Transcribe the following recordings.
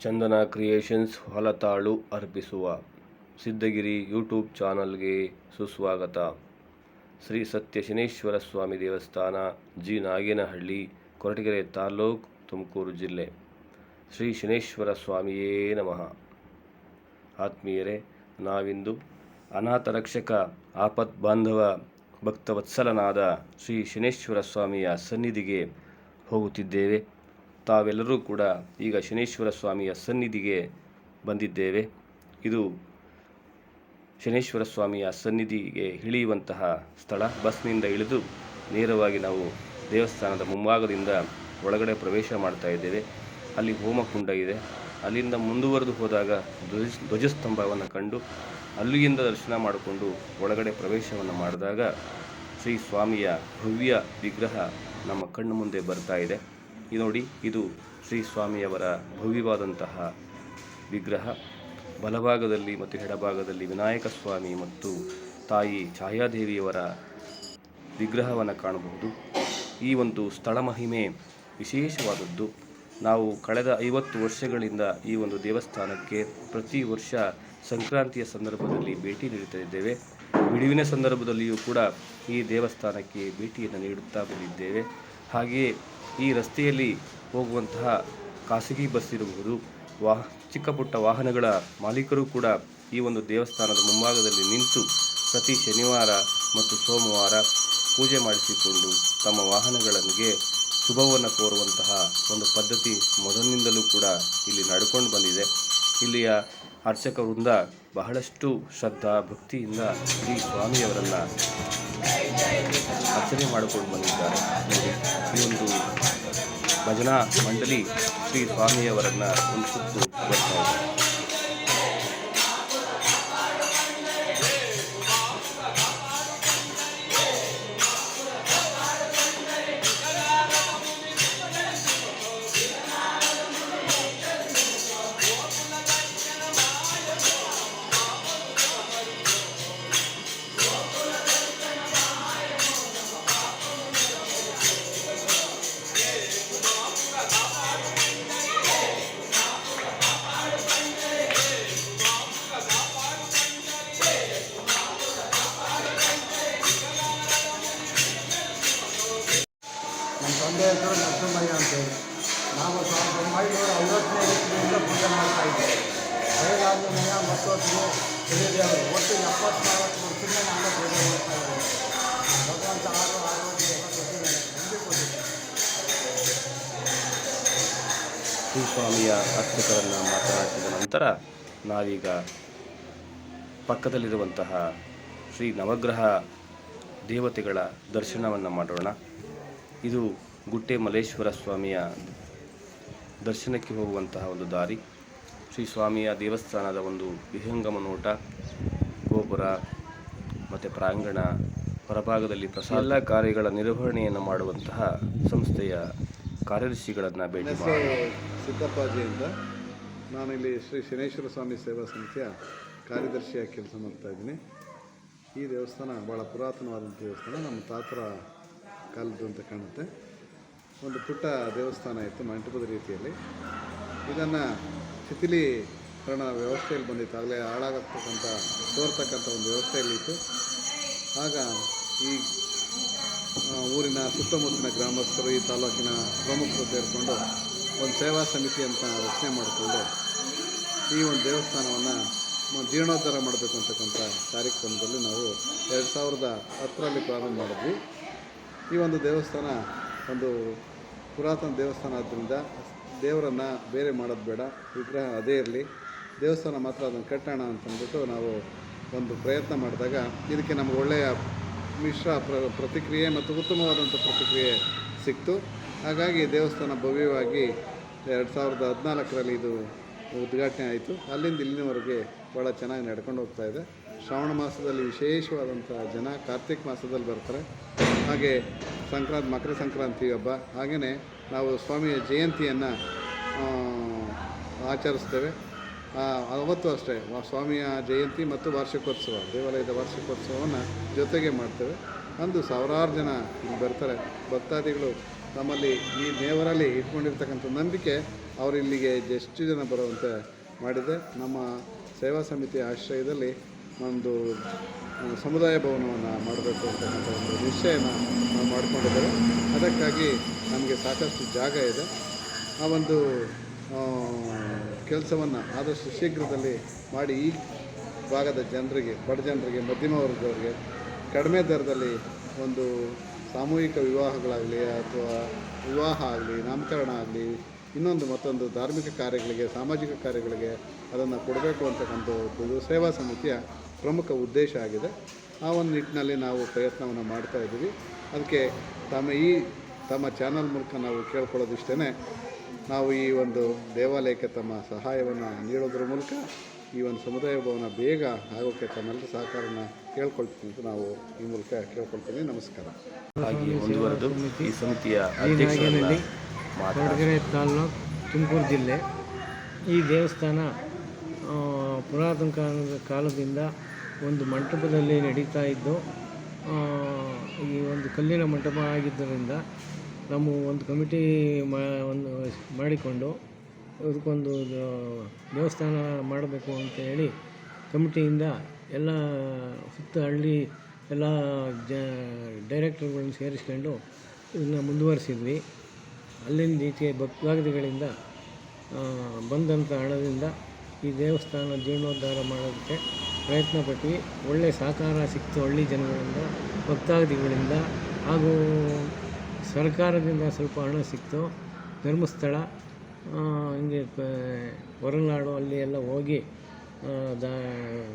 ಚಂದನ creations ಹೊಲತಾಳು ಅರ್ಪಿಸುವ Siddhagiri YouTube ಚಾನಲ್ಗೆ ಸುಸ್ವಾಗತ. ಶ್ರೀ ಸತ್ಯ ಶನೇಶ್ವರ ಸ್ವಾಮಿ ದೇವಸ್ಥಾನ, ಜಿ. ನಾಗೇನಹಳ್ಳಿ, ಕೊರಟಗೆರೆ ತಾಲ್ಲೂಕು ತುಮಕೂರು ಜಿಲ್ಲೆ. ಶ್ರೀ ಶನೇಶ್ವರ ಸ್ವಾಮಿಯೇ ನಮಃ. ಆತ್ಮೀಯರೇ, ನಾವಿಂದು ಅನಾಥ ರಕ್ಷಕ ಆಪತ್ ಬಾಂಧವ ಭಕ್ತವತ್ಸಲನಾದ ಶ್ರೀ ಶನೇಶ್ವರ ಸ್ವಾಮಿಯ ಸನ್ನಿಧಿಗೆ ಹೋಗುತ್ತಿದ್ದೇವೆ. ತಾವೆಲ್ಲರೂ ಕೂಡ ಈಗ ಶನೇಶ್ವರ ಸ್ವಾಮಿಯ ಸನ್ನಿಧಿಗೆ ಬಂದಿದ್ದೇವೆ. ಇದು ಶನೇಶ್ವರ ಸ್ವಾಮಿಯ ಸನ್ನಿಧಿಗೆ ಇಳಿಯುವಂತಹ ಸ್ಥಳ. ಬಸ್ನಿಂದ ಇಳಿದು ನೇರವಾಗಿ ನಾವು ದೇವಸ್ಥಾನದ ಮುಂಭಾಗದಿಂದ ಒಳಗಡೆ ಪ್ರವೇಶ ಮಾಡ್ತಾ ಇದ್ದೇವೆ. ಅಲ್ಲಿ ಹೋಮಕುಂಡ ಇದೆ. ಅಲ್ಲಿಂದ ಮುಂದುವರೆದು ಹೋದಾಗ ಧ್ವಜ, ಧ್ವಜಸ್ತಂಭವನ್ನು ಕಂಡು ಅಲ್ಲಿಯಿಂದ ದರ್ಶನ ಮಾಡಿಕೊಂಡು ಒಳಗಡೆ ಪ್ರವೇಶವನ್ನು ಮಾಡಿದಾಗ ಶ್ರೀ ಸ್ವಾಮಿಯ ಭವ್ಯ ವಿಗ್ರಹ ನಮ್ಮ ಕಣ್ಣು ಮುಂದೆ ಬರ್ತಾ ಇದೆ. ಇದು ನೋಡಿ, ಇದು ಶ್ರೀ ಸ್ವಾಮಿಯವರ ಭವ್ಯವಾದಂತಹ ವಿಗ್ರಹ. ಬಲಭಾಗದಲ್ಲಿ ಮತ್ತು ಎಡಭಾಗದಲ್ಲಿ ವಿನಾಯಕ ಸ್ವಾಮಿ ಮತ್ತು ತಾಯಿ ಛಾಯಾದೇವಿಯವರ ವಿಗ್ರಹವನ್ನು ಕಾಣಬಹುದು. ಈ ಒಂದು ಸ್ಥಳ ಮಹಿಮೆ ವಿಶೇಷವಾದದ್ದು. ನಾವು ಕಳೆದ ಐವತ್ತು ವರ್ಷಗಳಿಂದ ಈ ಒಂದು ದೇವಸ್ಥಾನಕ್ಕೆ ಪ್ರತಿ ವರ್ಷ ಸಂಕ್ರಾಂತಿಯ ಸಂದರ್ಭದಲ್ಲಿ ಭೇಟಿ ನೀಡುತ್ತಾ ಇದ್ದೇವೆ ಬಿಡುವಿನ ಸಂದರ್ಭದಲ್ಲಿಯೂ ಕೂಡ ಈ ದೇವಸ್ಥಾನಕ್ಕೆ ಭೇಟಿಯನ್ನು ನೀಡುತ್ತಾ ಬಂದಿದ್ದೇವೆ. ಹಾಗೆಯೇ ಈ ರಸ್ತೆಯಲ್ಲಿ ಹೋಗುವಂತಹ ಖಾಸಗಿ ಬಸ್ ಇರಬಹುದು ವಾಹ ಚಿಕ್ಕ ಪುಟ್ಟ ವಾಹನಗಳ ಮಾಲೀಕರು ಕೂಡ ಈ ಒಂದು ದೇವಸ್ಥಾನದ ಮುಂಭಾಗದಲ್ಲಿ ನಿಂತು ಪ್ರತಿ ಶನಿವಾರ ಮತ್ತು ಸೋಮವಾರ ಪೂಜೆ ಮಾಡಿಸಿಕೊಂಡು ತಮ್ಮ ವಾಹನಗಳಿಗೆ ಶುಭವನ್ನು ಕೋರುವಂತಹ ಒಂದು ಪದ್ಧತಿ ಮೊದಲಿನಿಂದಲೂ ಕೂಡ ಇಲ್ಲಿ ನಡ್ಕೊಂಡು ಬಂದಿದೆ. ಇಲ್ಲಿಯ ಅರ್ಚಕ ವೃಂದ ಬಹಳಷ್ಟು ಶ್ರದ್ಧಾ, ಭಕ್ತಿಯಿಂದ ಶ್ರೀ ಸ್ವಾಮಿಯವರನ್ನು ಅರ್ಚನೆ ಮಾಡಿಕೊಂಡು ಬಂದಿದ್ದಾರೆ. ಈ ಒಂದು ಭಜನಾ ಮಂಡಳಿ ಶ್ರೀ ಸ್ವಾಮಿಯವರನ್ನು ಒಂದು ಸುತ್ತು ಬರ್ತಾ ಹೆಸರು ನರಸಿಂಹಯ್ಯ ಅಂತೇಳಿ ನಾವು ಸಾವಿರದ ಒಂಬೈನೂರ ಐವತ್ತನೇ ಇಸ್ವಿಯಿಂದ ಪೂಜೆ ಮಾಡ್ತಾ ಇದ್ದೇವೆ. ಬಯಲಾಂಜನೇಯ ಮತ್ತು ಶ್ರೀ ಶ್ರೀದೇವರು ಒಟ್ಟು ಎಪ್ಪತ್ನಾಲ್ಕು ವರ್ಷದಿಂದ ನಾನು ಪೂಜೆ ಮಾಡ್ತಾ ಇದ್ದೇವೆ ಭಗವಂತ ಆರು ಸ್ವಾಮಿಯ ಅರ್ಚಕರನ್ನು ಮಾತನಾಡಿದ ನಂತರ ನಾವೀಗ ಪಕ್ಕದಲ್ಲಿರುವಂತಹ ಶ್ರೀ ನವಗ್ರಹ ದೇವತೆಗಳ ದರ್ಶನವನ್ನು ಮಾಡೋಣ. ಇದು ಗುಟ್ಟೆ ಮಲ್ಲೇಶ್ವರ ಸ್ವಾಮಿಯ ದರ್ಶನಕ್ಕೆ ಹೋಗುವಂತಹ ಒಂದು ದಾರಿ. ಶ್ರೀ ಸ್ವಾಮಿಯ ದೇವಸ್ಥಾನದ ಒಂದು ವಿಹಂಗಮ ನೋಟ ಗೋಪುರ ಮತ್ತು ಪ್ರಾಂಗಣ ಹೊರಭಾಗದಲ್ಲಿ ಪ್ರಸಾದ ಎಲ್ಲ ಕಾರ್ಯಗಳ ನಿರ್ವಹಣೆಯನ್ನು ಮಾಡುವಂತಹ ಸಂಸ್ಥೆಯ ಕಾರ್ಯದರ್ಶಿಗಳನ್ನು ಭೇಟಿ ಸಿದ್ದಪ್ಪಾಜಿಯಿಂದ ನಾನಿಲ್ಲಿ ಹೆಸರು ಅಂತ. ನಾನು ಇಲ್ಲಿ ಶ್ರೀ ಶನೇಶ್ವರ ಸ್ವಾಮಿ ಸೇವಾ ಸಮಿತಿಯ ಕಾರ್ಯದರ್ಶಿಯಾಗಿ ಕೆಲಸ ಮಾಡ್ತಾ ಇದ್ದೀನಿ. ಈ ದೇವಸ್ಥಾನ ಭಾಳ ಪುರಾತನವಾದಂಥ ದೇವಸ್ಥಾನ. ನಮ್ಮ ತಾತರ ಕಾಲದ್ದು ಅಂತ ಕಾಣುತ್ತೆ. ಒಂದು ಪುಟ್ಟ ದೇವಸ್ಥಾನ ಇತ್ತು ಮಂಟಪದ ರೀತಿಯಲ್ಲಿ. ಇದನ್ನು ಶಿಥಿಲೀಕರಣ ವ್ಯವಸ್ಥೆಯಲ್ಲಿ ಬಂದಿತ್ತು. ಆಗಲೇ ಹಾಳಾಗತಕ್ಕಂಥ ತೋರ್ತಕ್ಕಂಥ ಒಂದು ವ್ಯವಸ್ಥೆಯಲ್ಲಿತ್ತು ಆಗ ಈ ಊರಿನ ಸುತ್ತಮುತ್ತಲಿನ ಗ್ರಾಮಸ್ಥರು, ಈ ತಾಲೂಕಿನ ಪ್ರಮುಖರು ಸೇರಿಕೊಂಡು ಒಂದು ಸೇವಾ ಸಮಿತಿ ಅಂತ ರಚನೆ ಮಾಡಿಕೊಂಡು ಈ ಒಂದು ದೇವಸ್ಥಾನವನ್ನು ಜೀರ್ಣೋದ್ಧಾರ ಮಾಡಬೇಕು ಅಂತಕ್ಕಂಥ ಕಾರ್ಯಕ್ರಮದಲ್ಲಿ ನಾವು ಎರಡು ಸಾವಿರದ ಹತ್ತರಲ್ಲಿ ಪ್ರಾರಂಭ ಮಾಡಿದ್ವಿ. ಈ ಒಂದು ದೇವಸ್ಥಾನ ಒಂದು ಪುರಾತನ ದೇವಸ್ಥಾನ ಆದ್ದರಿಂದ ದೇವರನ್ನು ಬೇರೆ ಮಾಡೋದು ಬೇಡ, ವಿಗ್ರಹ ಅದೇ ಇರಲಿ. ದೇವಸ್ಥಾನ ಮಾತ್ರ ಅದನ್ನು ಕಟ್ಟೋಣ ಅಂತಂದ್ಬಿಟ್ಟು ನಾವು ಒಂದು ಪ್ರಯತ್ನ ಮಾಡಿದಾಗ ಇದಕ್ಕೆ ನಮ್ಗೆ ಒಳ್ಳೆಯ ಮಿಶ್ರ ಪ್ರ, ಪ್ರತಿಕ್ರಿಯೆ ಮತ್ತು ಉತ್ತಮವಾದಂಥ ಪ್ರತಿಕ್ರಿಯೆ ಸಿಕ್ತು. ಹಾಗಾಗಿ ದೇವಸ್ಥಾನ ಭವ್ಯವಾಗಿ ಎರಡು ಸಾವಿರದ ಹದಿನಾಲ್ಕರಲ್ಲಿ ಇದು ಉದ್ಘಾಟನೆ ಆಯಿತು. ಅಲ್ಲಿಂದ ಇಲ್ಲಿನವರೆಗೆ ಭಾಳ ಚೆನ್ನಾಗಿ ನಡ್ಕೊಂಡು ಹೋಗ್ತಾ ಇದೆ. ಶ್ರಾವಣ ಮಾಸದಲ್ಲಿ ವಿಶೇಷವಾದಂಥ ಜನ ಕಾರ್ತಿಕ್ ಮಾಸದಲ್ಲಿ ಬರ್ತಾರೆ. ಹಾಗೆ ಸಂಕ್ರಾಂತಿ, ಮಕರ ಸಂಕ್ರಾಂತಿ ಹಬ್ಬ. ಹಾಗೆಯೇ ನಾವು ಸ್ವಾಮಿಯ ಜಯಂತಿಯನ್ನು ಆಚರಿಸ್ತೇವೆ. ಅವತ್ತು ಅಷ್ಟೇ ಸ್ವಾಮಿಯ ಜಯಂತಿ ಮತ್ತು ವಾರ್ಷಿಕೋತ್ಸವ, ದೇವಾಲಯದ ವಾರ್ಷಿಕೋತ್ಸವವನ್ನು ಜೊತೆಗೆ ಮಾಡ್ತೇವೆ. ಅಂದು ಸಾವಿರಾರು ಜನ ಬರ್ತಾರೆ. ಭಕ್ತಾದಿಗಳು ನಮ್ಮಲ್ಲಿ ಈ ದೇವರಲ್ಲಿ ಇಟ್ಕೊಂಡಿರ್ತಕ್ಕಂಥ ನಂಬಿಕೆ ಅವರು ಇಲ್ಲಿಗೆ ಎಷ್ಟು ಜನ ಬರುವಂತೆ ಮಾಡಿದೆ. ನಮ್ಮ ಸೇವಾ ಸಮಿತಿಯ ಆಶ್ರಯದಲ್ಲಿ ಒಂದು ಸಮುದಾಯ ಭವನವನ್ನು ಮಾಡಬೇಕು ಅಂತಕ್ಕಂಥ ಒಂದು ನಿಶ್ಚಯನ ನಾವು ಮಾಡಿಕೊಂಡಿದ್ದೇವೆ. ಅದಕ್ಕಾಗಿ ನಮಗೆ ಸಾಕಷ್ಟು ಜಾಗ ಇದೆ. ಆ ಒಂದು ಕೆಲಸವನ್ನು ಆದಷ್ಟು ಶೀಘ್ರದಲ್ಲಿ ಮಾಡಿ ಈ ಭಾಗದ ಜನರಿಗೆ, ಬಡ ಜನರಿಗೆ, ಮಧ್ಯಮ ವರ್ಗದವರಿಗೆ, ಕಡಿಮೆ ದರದಲ್ಲಿ ಒಂದು ಸಾಮೂಹಿಕ ವಿವಾಹಗಳಾಗಲಿ ಅಥವಾ ವಿವಾಹ ಆಗಲಿ, ನಾಮಕರಣ ಆಗಲಿ, ಇನ್ನೊಂದು ಮತ್ತೊಂದು ಧಾರ್ಮಿಕ ಕಾರ್ಯಗಳಿಗೆ, ಸಾಮಾಜಿಕ ಕಾರ್ಯಗಳಿಗೆ ಅದನ್ನು ಕೊಡಬೇಕು ಅಂತಕ್ಕಂಥ ಒಂದು ಸೇವಾ ಸಮಿತಿಯ ಪ್ರಮುಖ ಉದ್ದೇಶ ಆಗಿದೆ. ಆ ಒಂದು ನಿಟ್ಟಿನಲ್ಲಿ ನಾವು ಪ್ರಯತ್ನವನ್ನು ಮಾಡ್ತಾ ಇದ್ದೀವಿ. ಅದಕ್ಕೆ ತಮ್ಮ ಈ ತಮ್ಮ ಚಾನಲ್ ಮೂಲಕ ನಾವು ಕೇಳ್ಕೊಳ್ಳೋದಿಷ್ಟೇ ನಾವು ಈ ಒಂದು ದೇವಾಲಯಕ್ಕೆ ತಮ್ಮ ಸಹಾಯವನ್ನು ನೀಡೋದ್ರ ಮೂಲಕ ಈ ಒಂದು ಸಮುದಾಯ ಭವನ ಬೇಗ ಆಗೋಕ್ಕೆ ತಮ್ಮೆಲ್ಲರ ಸಹಕಾರನ ಕೇಳ್ಕೊಳ್ತೀನಿ ಅಂತ ನಾವು ಈ ಮೂಲಕ ಕೇಳ್ಕೊಳ್ತೀನಿ. ನಮಸ್ಕಾರ. ಹಾಗೆ ಮುಂದುವರೆದು ಈ ಸಮಿತಿಯ ತುಮಕೂರು ಜಿಲ್ಲೆ ಈ ದೇವಸ್ಥಾನ ಪುರಾತನ ಕಾಲದ ಕಾಲದಿಂದ ಒಂದು ಮಂಟಪದಲ್ಲಿ ನಡೀತಾ ಇದ್ದು ಈ ಒಂದು ಕಲ್ಲಿನ ಮಂಟಪ ಆಗಿದ್ದರಿಂದ ನಮ್ಮ ಒಂದು ಕಮಿಟಿ ಮಾ, ಒಂದು ಮಾಡಿಕೊಂಡು ಇದಕ್ಕೊಂದು ದೇವಸ್ಥಾನ ಮಾಡಬೇಕು ಅಂತ ಹೇಳಿ ಕಮಿಟಿಯಿಂದ ಎಲ್ಲ ಸುತ್ತ ಹಳ್ಳಿ ಎಲ್ಲ ಜ, ಡೈರೆಕ್ಟರ್ಗಳನ್ನ ಸೇರಿಸ್ಕೊಂಡು ಇದನ್ನು ಮುಂದುವರಿಸಿದ್ವಿ. ಅಲ್ಲಿಂದ ಈಚೆ ಭಕ್ತಾದಿಗಳಿಂದ ಬಂದಂಥ ಹಣದಿಂದ ಈ ದೇವಸ್ಥಾನ ಜೀರ್ಣೋದ್ಧಾರ ಮಾಡೋದಕ್ಕೆ ಪ್ರಯತ್ನ ಪಟ್ವಿ. ಒಳ್ಳೆಯ ಸಹಕಾರ ಸಿಕ್ತು ಹಳ್ಳಿ ಜನಗಳಿಂದ, ಭಕ್ತಾದಿಗಳಿಂದ, ಹಾಗೂ ಸರ್ಕಾರದಿಂದ ಸ್ವಲ್ಪ ಹಣ ಸಿಕ್ತು. ಧರ್ಮಸ್ಥಳ ಹಿಂಗೆ ಹೊರನಾಡು ಅಲ್ಲಿ ಎಲ್ಲ ಹೋಗಿ ದ,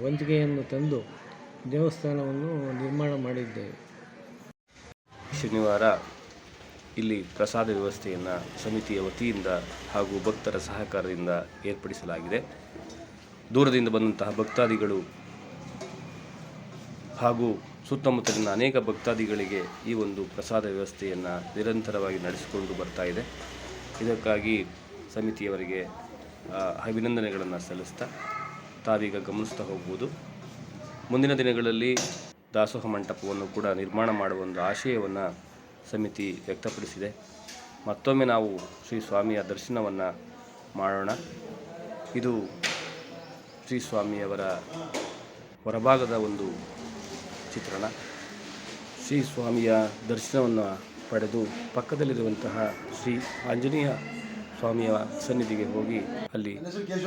ವಂತಿಗೆಯನ್ನು ತಂದು ದೇವಸ್ಥಾನವನ್ನು ನಿರ್ಮಾಣ ಮಾಡಿದ್ದೇವೆ. ಶನಿವಾರ ಇಲ್ಲಿ ಪ್ರಸಾದ ವ್ಯವಸ್ಥೆಯನ್ನು ಸಮಿತಿಯ ವತಿಯಿಂದ ಹಾಗೂ ಭಕ್ತರ ಸಹಕಾರದಿಂದ ಏರ್ಪಡಿಸಲಾಗಿದೆ. ದೂರದಿಂದ ಬಂದಂತಹ ಭಕ್ತಾದಿಗಳು ಹಾಗೂ ಸುತ್ತಮುತ್ತಲಿನ ಅನೇಕ ಭಕ್ತಾದಿಗಳಿಗೆ ಈ ಒಂದು ಪ್ರಸಾದ ವ್ಯವಸ್ಥೆಯನ್ನು ನಿರಂತರವಾಗಿ ನಡೆಸಿಕೊಂಡು ಬರ್ತಾ ಇದೆ. ಇದಕ್ಕಾಗಿ ಸಮಿತಿಯವರಿಗೆ ಅಭಿನಂದನೆಗಳನ್ನು ಸಲ್ಲಿಸ್ತಾ ತಾವೀಗ ಗಮನಿಸ್ತಾ ಹೋಗ್ಬೋದು. ಮುಂದಿನ ದಿನಗಳಲ್ಲಿ ದಾಸೋಹ ಮಂಟಪವನ್ನು ಕೂಡ ನಿರ್ಮಾಣ ಮಾಡುವ ಒಂದು ಆಶಯವನ್ನು ಸಮಿತಿ ವ್ಯಕ್ತಪಡಿಸಿದೆ. ಮತ್ತೊಮ್ಮೆ ನಾವು ಶ್ರೀ ಸ್ವಾಮಿಯ ದರ್ಶನವನ್ನು ಮಾಡೋಣ. ಇದು ಶ್ರೀ ಸ್ವಾಮಿಯವರ ಹೊರಭಾಗದ ಒಂದು ಚಿತ್ರಣ. ಶ್ರೀ ಸ್ವಾಮಿಯ ದರ್ಶನವನ್ನು ಪಡೆದು ಪಕ್ಕದಲ್ಲಿರುವಂತಹ ಶ್ರೀ ಆಂಜನೇಯ ಸ್ವಾಮಿಯ ಸನ್ನಿಧಿಗೆ ಹೋಗಿ ಅಲ್ಲಿ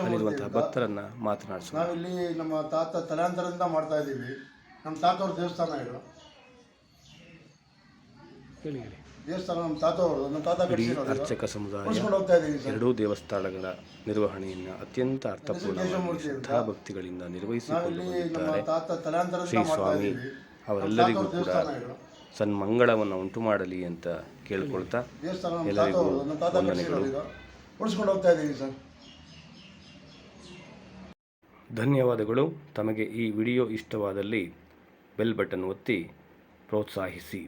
ಅಲ್ಲಿರುವಂತಹ ಭಕ್ತರನ್ನು ನಾವು ನಾವಿಲ್ಲಿ ನಮ್ಮ ತಾತ ತಲಾಂತರದಿಂದ ಮಾಡ್ತಾ ಇದ್ದೀವಿ. ನಮ್ಮ ತಾತವ್ರ ದೇವಸ್ಥಾನ ಇದು. ಹೇಳಿ ಹೇಳಿ. ದೇವಸ್ಥಾನ ನಮ್ಮ ತಾತವ್ರದ್ದು ನಮ್ಮ ತಾತ ಇಡೀ ಅರ್ಚಕ ಸಮುದಾಯ ಉಳಿಸ್ಕೊಂಡು ಹೋಗ್ತಾ ಇದ್ದೀವಿ ಸರ್. ಎರಡೂ ದೇವಸ್ಥಾನಗಳ ನಿರ್ವಹಣೆಯನ್ನು ಅತ್ಯಂತ ಅರ್ಥಪೂರ್ಣ ಶ್ರದ್ಧಾಭಕ್ತಿಗಳಿಂದ ನಿರ್ವಹಿಸಿಕೊಂಡು ನಾವಿಲ್ಲಿ ನಮ್ಮ ಬಂದಿದ್ದಾರೆ. ತಾತ ತಲಾಂತರದಿಂದ ಶ್ರೀ ಮಾಡ್ತಾ ಸ್ವಾಮಿ ಇದ್ದೀವಿ. ಅವರೆಲ್ಲರಿಗೂ ಕೂಡ ದೇವಸ್ಥಾನ ಇದು ಸನ್ಮಂಗಳವನ್ನು ಉಂಟು ಮಾಡಲಿ ಅಂತ ಕೇಳ್ಕೊಳ್ತಾ ದೇವಸ್ಥಾನ ನಮ್ಮ ಎಲ್ಲರಿಗೂ ತಾತ ವಂದನೆಗಳು. ಇದು. ಉಳಿಸ್ಕೊಂಡು ಹೋಗ್ತಾ ಇದ್ದೀವಿ ಸರ್. ಧನ್ಯವಾದಗಳು. ತಮಗೆ ಈ ವಿಡಿಯೋ ಇಷ್ಟವಾದಲ್ಲಿ ಬೆಲ್ ಬಟನ್ ಒತ್ತಿ ಪ್ರೋತ್ಸಾಹಿಸಿ.